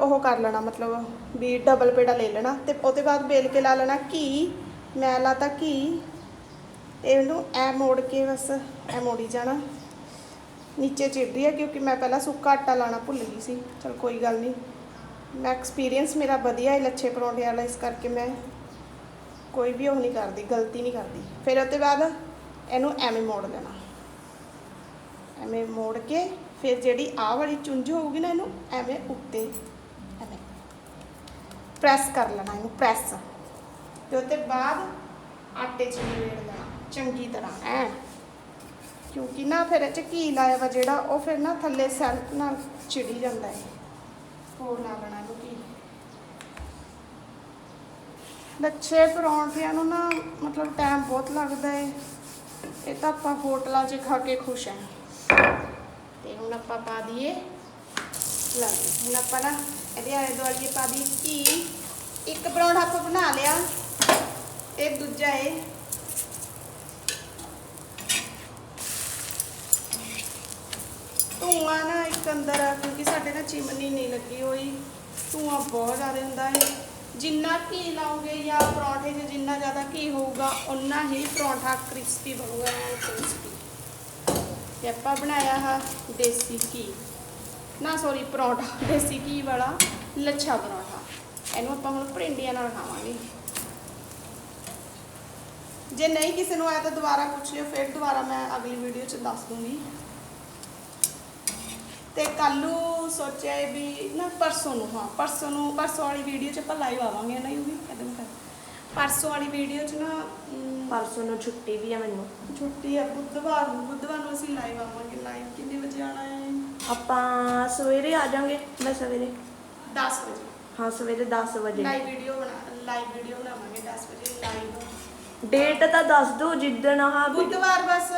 Speaker 1: ਉਹ ਕਰ ਲੈਣਾ, ਮਤਲਬ ਵੀ ਡਬਲ ਪੇੜਾ ਲੈ ਲੈਣਾ। ਤੇ ਉਹਦੇ ਬਾਅਦ ਵੇਲ ਕੇ ਲਾ ਲੈਣਾ ਘੀ। ਮੈਂ ਲਾਤਾ ਘੀ। ਇਹਨੂੰ ਐ ਮੋੜ ਕੇ ਬਸ ਐ ਮੋੜੀ ਜਾਣਾ। ਨੀਚੇ ਚਿੜਦੀ ਹੈ ਕਿਉਂਕਿ ਮੈਂ ਪਹਿਲਾਂ ਸੁੱਕਾ ਆਟਾ ਲਾਣਾ ਭੁੱਲ ਗਈ ਸੀ। ਚਲ ਕੋਈ ਗੱਲ ਨਹੀਂ ਮੈਂ ਐਕਸਪੀਰੀਅੰਸ ਮੇਰਾ ਵਧੀਆ ਹੈ ਲੱਛੇ ਪਰੌਂਠੇ ਵਾਲਾ, ਇਸ ਕਰਕੇ ਮੈਂ ਕੋਈ ਵੀ ਉਹ ਨਹੀਂ ਕਰਦੀ, ਗਲਤੀ ਨਹੀਂ ਕਰਦੀ। ਫਿਰ ਉਹਦੇ ਬਾਅਦ ਇਹਨੂੰ ਐਵੇਂ ਮੋੜ ਲੈਣਾ ਐਵੇਂ ਮੋੜ ਕੇ ਫਿਰ ਜਿਹੜੀ ਆਹ ਵਾਲੀ ਚੁੰਝ ਹੋਊਗੀ ਨਾ ਇਹਨੂੰ ਐਵੇਂ ਉੱਤੇ ਐਵੇਂ ਪ੍ਰੈਸ ਕਰ ਲੈਣਾ ਇਹਨੂੰ, ਪ੍ਰੈਸ। ਤੇ ਉਹਦੇ ਬਾਅਦ ਆਟੇ 'ਚ ਨਿਵੇੜ ਲੈਣਾ ਚੰਗੀ ਤਰ੍ਹਾਂ ਐ ਕਿਉਂਕਿ ਨਾ ਫਿਰ ਇਹ 'ਚ ਘੀ ਲਾਇਆ ਵਾ ਜਿਹੜਾ, ਉਹ ਫਿਰ ਨਾ ਥੱਲੇ ਸੈਲਫ ਨਾਲ ਚਿੜੀ ਜਾਂਦਾ ਹੈ ਹੋਰ ਨਾ ਲੈਣਾ ਇਹਨੂੰ ਘੀ ਲੱਛੇ ਪਰੌਂਠਿਆਂ ਨੂੰ ਨਾ ਮਤਲਬ ਟਾਈਮ ਬਹੁਤ ਲੱਗਦਾ ਏ। ਇਹ ਤਾਂ ਆਪਾਂ ਹੋਟਲਾਂ 'ਚ ਖਾ ਕੇ ਖੁਸ਼ ਹਾਂ ਤੇ ਹੁਣ ਆਪਾਂ ਪਾ ਦਈਏ ਲੈ ਹੁਣ ਆਪਾਂ ਨਾ ਇਹਦੇ ਆਲੇ ਦੁਆਲੇ ਪਾ ਦੀ ਘੀ। ਇੱਕ ਪਰੌਂਠਾ ਆਪਾਂ ਬਣਾ ਲਿਆ, ਇਹ ਦੂਜਾ ਏ। ਧੂਆਂ ਨਾ ਇੱਕ ਅੰਦਰ ਕਿਉਂਕਿ ਸਾਡੇ ਨਾ ਚਿਮਨੀ ਨਹੀਂ ਲੱਗੀ ਹੋਈ। ਧੂਆਂ ਬਹੁਤ ਜ਼ਿਆਦਾ ਹੁੰਦਾ ਹੈ ਜਿੰਨਾ ਘੀ ਲਾਓਗੇ ਜਾਂ ਪਰੌਂਠੇ 'ਚ ਜਿੰਨਾ ਜ਼ਿਆਦਾ ਘੀ ਹੋਊਗਾ ਉਨਾ ਹੀ ਪਰੌਂਠਾ ਕ੍ਰਿਸਪੀ ਬਣੂਗਾ, ਐਨ ਕ੍ਰਿਸਪੀ। ਤੇ ਆਪਾਂ ਬਣਾਇਆ ਹਾ ਦੇਸੀ ਘੀ। ਨਾ ਸੌਰੀ ਪਰੌਂਠਾ, ਦੇਸੀ ਘੀ ਵਾਲਾ ਲੱਛਾ ਪਰੌਂਠਾ। ਇਹਨੂੰ ਆਪਾਂ ਹੁਣ ਭਰਿੰਡੀਆਂ ਨਾਲ ਖਾਵਾਂਗੇ। ਜੇ ਨਹੀਂ ਕਿਸੇ ਨੂੰ ਆਇਆ ਤਾਂ ਦੁਬਾਰਾ ਪੁੱਛ ਲਿਓ, ਫਿਰ ਦੁਬਾਰਾ ਮੈਂ ਅਗਲੀ ਵੀਡੀਓ 'ਚ ਦੱਸ ਦੂੰਗੀ। ਤੇ ਕੱਲੂ ਸੋਚਿਆ ਹੈ ਵੀ ਨਾ ਪਰਸੋਂ ਨੂੰ ਹਾਂ ਪਰਸੋਂ ਨੂੰ ਪਰਸੋਂ ਵਾਲੀ ਵੀਡੀਓ 'ਚ ਆਪਾਂ ਲਾਈਵ ਆਵਾਂਗੇ ਨਾ ਯੂ ਵੀ ਕਦੋਂ ਕਰ। ਪਰਸੋਂ ਵਾਲੀ ਵੀਡੀਓ 'ਚ ਨਾ ਅਮ,
Speaker 2: ਪਰਸੋਂ ਨੂੰ ਛੁੱਟੀ ਵੀ ਆ ਮੈਨੂੰ।
Speaker 1: ਛੁੱਟੀ ਹੈ ਬੁੱਧਵਾਰ ਨੂੰ ਬੁੱਧਵਾਰ ਨੂੰ ਅਸੀਂ ਲਾਈਵ ਆਵਾਂਗੇ। ਲਾਈਵ ਕਿੰਨੇ ਵਜੇ ਆਣਾ ਹੈ?
Speaker 2: ਆਪਾਂ ਸਵੇਰੇ ਆ ਜਾਾਂਗੇ ਮੈਂ ਸਵੇਰੇ।
Speaker 1: 10 ਵਜੇ।
Speaker 2: ਹਾਂ ਸਵੇਰੇ 10 ਵਜੇ।
Speaker 1: ਲਾਈਵ ਵੀਡੀਓ ਬਣਾ ਲਾਈਵ ਵੀਡੀਓ ਬਣਾਵਾਂਗੇ 10 ਵਜੇ ਲਾਈਵ
Speaker 2: ਡੇਟ ਤਾਂ ਦੱਸ ਦਿਓ ਜਿੱਦਣ ਆਹ ਵੀ-
Speaker 1: ਬੁੱਧਵਾਰ ਬਸ।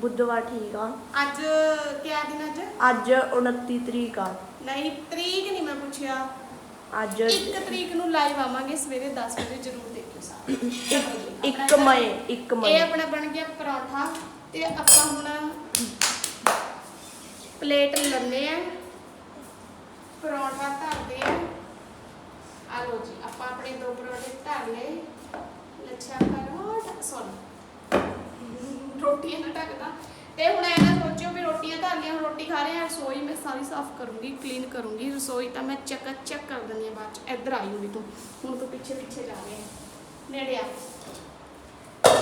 Speaker 2: ਬੁੱਧਵਾਰ ਠੀਕ ਆ।
Speaker 1: ਅੱਜ ਕਿਆ ਦਿਨ ਅੱਜ?
Speaker 2: ਅੱਜ 29 ਤਰੀਕ ਆ।
Speaker 1: ਨਹੀਂ ਤਰੀਕ ਨਹੀਂ ਮੈਂ ਪੁੱਛਿਆ।
Speaker 2: ਅੱਜ
Speaker 1: ਇੱਕ ਤਰੀਕ ਨੂੰ ਲਾਈਵ ਆਵਾਂਗੇ ਸਵੇਰੇ 10 ਵਜੇ ਜਰੂਰ ਦੇਖਿਓ ਸਾਰੇ। ਚਲੋ ਜੀ,
Speaker 2: ਇੱਕ
Speaker 1: ਆਪਣਾ
Speaker 2: ਮਈ ਇੱਕ ਮਈ।
Speaker 1: ਇਹ ਆਪਣਾ ਬਣ ਗਿਆ ਪਰੌਂਠਾ ਤੇ ਆਪਾਂ ਹੁਣ ਪਲੇਟ ਲੈਣੇ ਆ। ਪਰੌਂਠਾ ਧਰਦੇ ਆ। ਆ ਲਓ ਜੀ ਆਪਾਂ ਆਪਣੇ ਦੋ ਪਰੌਂਠੇ ਧਰ ਲਏ। ਲੱਛਾ ਪਰੌਂਠਾ ਸੌਰੀ ਰੋਟੀਆਂ ਨਾਲ। ਢੱਕਦਾ ਤੇ ਹੁਣ ਇਹ ਨਾ ਸੋਚਿਓ ਵੀ ਰੋਟੀਆਂ ਧਰ ਲਈਆਂ, ਹੁਣ ਰੋਟੀ ਖਾ ਰਹੇ ਆ ਰਸੋਈ ਮੈਂ ਸਾਰੀ ਸਾਫ਼ ਕਰੂੰਗੀ ਕਲੀਨ ਕਰੂੰਗੀ। ਰਸੋਈ ਤਾਂ ਮੈਂ ਚੱਕ ਚੱਕ ਕਰ ਦਿੰਦੀ ਆ ਬਾਅਦ ਚ। ਇੱਧਰ ਆਈ ਹੋਈ ਤੂੰ। ਹੁਣ ਤੂੰ ਪਿੱਛੇ ਪਿੱਛੇ ਜਾ ਰਿਹਾ ਨੇੜੇ ਆ।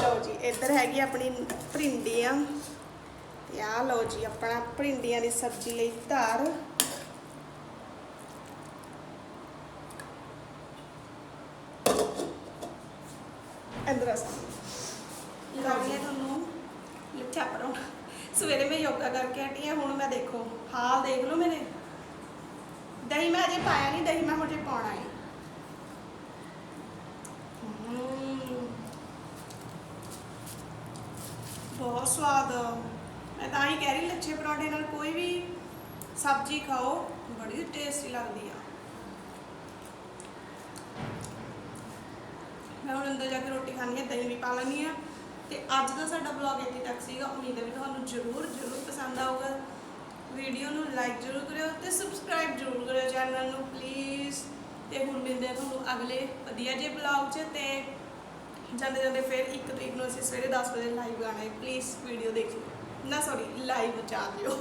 Speaker 1: ਲਓ ਜੀ, ਇੱਧਰ ਹੈਗੀ ਆਪਣੀ ਭਿੰਡੀਆਂ। ਤੇ ਆ ਲਓ ਜੀ, ਆਪਣਾ ਭਿੰਡੀਆਂ ਦੀ ਸਬਜ਼ੀ ਲਈ ਧਾਰ। ਅੰਦਰ ਆ ਲਾਉਣੇ ਤੁਹਾਨੂੰ ਲੱਛਾ ਪਰੌਂਠਾ ਸਵੇਰੇ ਮੈਂ ਯੋਗਾ ਕਰਕੇ ਹਟੀ ਹਾਂ ਹੁਣ ਮੈਂ ਦੇਖੋ, ਹਾਲ ਦੇਖ ਲਓ ਮੇਰੇ। ਦਹੀਂ ਮੈਂ ਅਜੇ ਪਾਇਆ ਨਹੀਂ, ਦਹੀਂ ਮੈਂ ਮੁਝੇ ਪਾਉਣਾ ਹੈ। ਬਹੁਤ ਸਵਾਦ। ਮੈਂ ਤਾਂ ਹੀ ਕਹਿ ਰਹੀ, ਲੱਛੇ ਪਰੌਂਠੇ ਨਾਲ ਕੋਈ ਵੀ ਸਬਜ਼ੀ ਖਾਓ, ਬੜੀ ਟੇਸਟੀ ਲੱਗਦੀ ਆ। ਮੈਂ ਹੁਣ ਅੰਦਰ ਜਾ ਕੇ ਰੋਟੀ ਖਾਣੀ ਹੈ ਦਹੀਂ ਵੀ ਪਾ ਲੈਣੀ ਆ। ਤੇ ਅੱਜ ਦਾ ਸਾਡਾ ਵਲੌਗ ਇੱਥੇ ਤੱਕ ਸੀਗਾ। ਉਮੀਦ ਹੈ ਵੀ ਤੁਹਾਨੂੰ ਜ਼ਰੂਰ ਜ਼ਰੂਰ ਪਸੰਦ ਆਊਗਾ। ਵੀਡੀਓ ਨੂੰ ਲਾਈਕ ਜ਼ਰੂਰ ਕਰਿਓ ਤੇ ਸਬਸਕ੍ਰਾਈਬ ਜ਼ਰੂਰ ਕਰਿਓ ਚੈਨਲ ਨੂੰ ਪਲੀਜ਼ ਤੇ ਹੁਣ ਮਿਲਦੇ ਹਾਂ ਤੁਹਾਨੂੰ ਅਗਲੇ ਵਧੀਆ ਜਿਹੇ ਵਲੌਗ 'ਚ ਤੇ ਜਾਂਦੇ ਜਾਂਦੇ ਫਿਰ ਇੱਕ ਤਰੀਕ ਨੂੰ ਅਸੀਂ ਸਵੇਰੇ 10 ਵਜੇ ਲਾਈਵ ਆਣਾ ਹੈ। ਪਲੀਜ਼ ਵੀਡੀਓ ਦੇਖਿਓ। ਨਾ ਸੌਰੀ ਲਾਈਵ ਚਾ ਦਿਓ।